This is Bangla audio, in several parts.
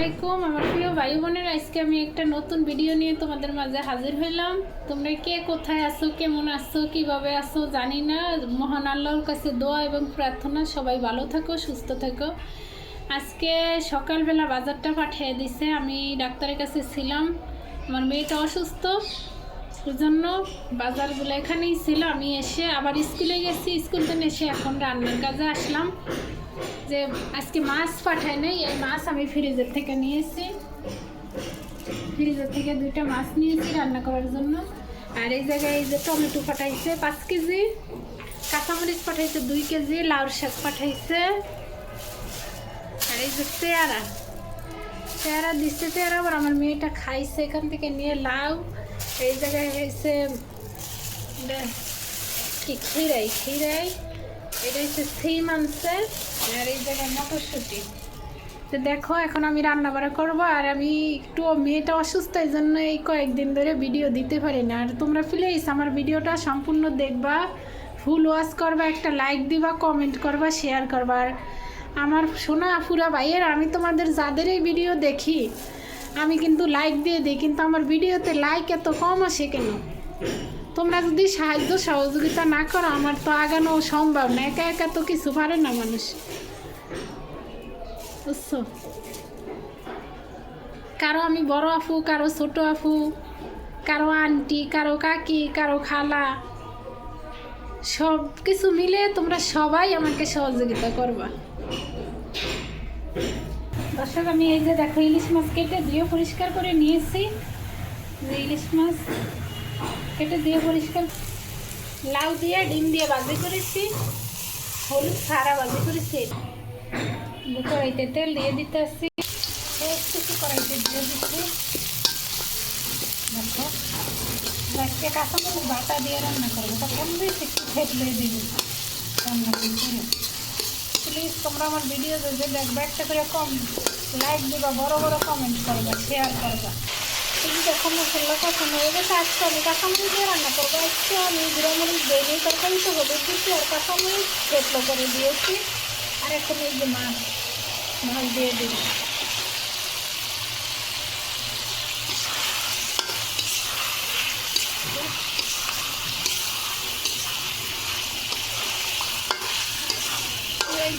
আলাইকুম, আমার প্রিয় ভাই বোনের, আজকে আমি একটা নতুন ভিডিও নিয়ে তোমাদের মাঝে হাজির হইলাম। তোমরা কে কোথায় আছো, কেমন আছো, কীভাবে আছো জানি না। মহান আল্লাহর কাছে দোয়া এবং প্রার্থনা, সবাই ভালো থাকো, সুস্থ থাকো। আজকে সকালবেলা বাজারটা পাঠিয়ে দিছে, আমি ডাক্তারের কাছে ছিলাম। আমার মেয়েটা অসুস্থ ওই জন্য বাজারগুলো এখানেই ছিল। আমি এসে আবার স্কুলে গেছি, স্কুল থেকে এসে এখন রান্নার কাজে আসলাম। যে আজকে মাছ পাঠায় নাই, এই মাছ আমি ফ্রিজের থেকে নিয়েছি ফ্রিজের থেকে দুইটা মাছ নিয়েছি রান্না করার জন্য। আর এই জায়গায় এই যে টমেটো পাঠাইছে পাঁচ কেজি, কাঁচামরিচ পাঠাইছে দুই কেজি, লাউ শাক পাঠাইছে। আর এই যে পেয়ারা পেয়ারা দিচ্ছে পেয়ারা আবার আমার মেয়েটা খাইছে, এখান থেকে নিয়ে লাউ। এই জায়গায় হয়েছে কি খিরাই খিরাই? এটা হচ্ছে সিম আনছে আর এই জায়গায় মটরশুঁটি। তো দেখো এখন আমি রান্না বাড়া করব আর আমি একটু মেয়েটা অসুস্থ এই জন্য এই কয়েকদিন ধরে ভিডিও দিতে পারি না আর তোমরা প্লিজ আমার ভিডিওটা সম্পূর্ণ দেখবা ফুল ওয়াশ করবা একটা লাইক দিবা কমেন্ট করবা শেয়ার করবা। আর আমার সোনা আফুরা ভাইয়ের আমি তোমাদের যাদের এই ভিডিও দেখি আমি কিন্তু লাইক দিয়ে দিই কিন্তু আমার ভিডিওতে লাইক এত কম আসে কেন? তোমরা যদি সাহায্য সহযোগিতা না করো, আমার তো আগানো সম্ভব না। একা একা তো কিছু পারে না মানুষ। বুঝছ? কারও আমি বড় আফু কারও ছোট আফু কারও আন্টি, কারও কাকি, কারও খালা। সব কিছু মিলে তোমরা সবাই আমাকে সহযোগিতা করবা। দর্শক, আমি এই যে দেখো, ইলিশ মাছ কেটে দিয়ে পরিষ্কার করে নিয়েছি। ইলিশ মাছ কেটে দিয়ে পরিষ্কার। লাউ দিয়ে, ডিম দিয়ে বাজি করেছি। হলুদ সারা বাজি করেছি। কড়াইতে তেল দিয়ে দিতে আসছি। একটু কড়াইতে দিয়ে দিচ্ছি। দেখো। আজকে কাঁচামরিচ বাটা দিয়ে রান্না করব। তা কম বেশি একটু ফেটলে দিবি। রান্না করে প্লিজ তোমরা আমার ভিডিও যদি দেখবে। একটা করে কম লাইক দিবা, বড় বড় কমেন্ট করবা শেয়ার করবা। তুমি দেখো মশলা কষানো হয়ে গেছে আজকে আমি কাঁচামরিচ দিয়ে রান্না করব আজকে আমি জিরামরিচ দিইনি তরকারি তো হলুদ দিচ্ছি আর কাঁচামরিচ ফেটলো করে দিয়েছি আর এখন এই যে মাছ মাছ দিয়ে দিই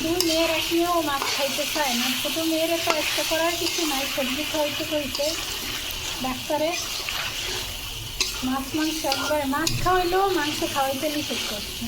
দুই মেয়ের একনিও মাছ খাইতে চায় না। ছোটো মেয়েরা তো একটা করার কিছু নাই, সবজি খাওয়াইতে কইছে। ডাক্তারে মাছ মাংস একবার মাছ খাওয়াইলেও মাংস খাওয়াইতে নিষেধ করছে।